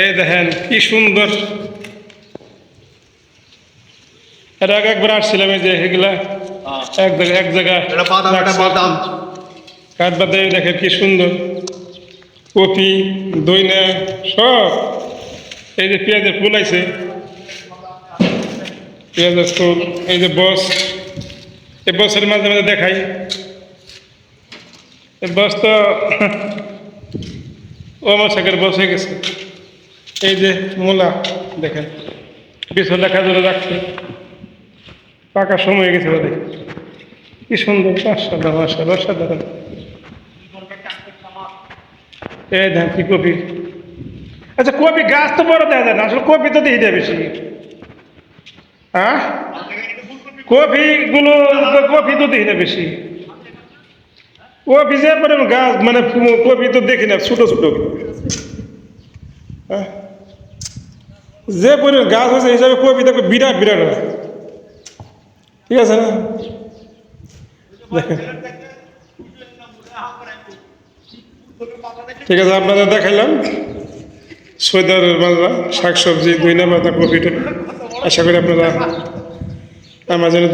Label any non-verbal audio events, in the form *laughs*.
এই দেখেন কি সুন্দর। এর আগে একবার আসছিলাম এই যে এগুলা এক জায়গায় এক জায়গা এটা বাদাম এটা বাদাম। কাঠ বাদে দেখেন কি সুন্দর। কপি দইনা সব। এই যে পেঁয়াজের ফুল আছে। পেঁয়াজের ফুল এই যে বস। এই বসের মাঝে মাঝে দেখাই। এই বস তো *laughs* ও আমার শাকের বস হয়ে গেছে। এই যে মূলা দেখেন, পিছন দেখা ধরে রাখছে। পাকা সময় গেছে বোধহয়। কি সুন্দর মাসাল্লাহ মাসাল্লাহ অসাধারণ। এই ধান কি কপি। আচ্ছা কপি গাছ তো বড় দেখা যায় না, আসলে কপি তো দিয়ে দেয় বেশি। হ্যাঁ? কপি গুলো কপি তো দেখি না বেশি। কপি যে গাছ মানে কপি তো দেখি না, ছোট ছোট। হ্যাঁ? যে পরিমাণ গাছ হয়েছে হিসাবে কবিতা বিরাট বিরাট ঠিক আছে না? দেখেন ঠিক আছে, আপনাদের দেখাইলাম। সৈদার শাক শাকসবজি দুই নাম্বার কপি আশা করি আপনারা আমার জন্য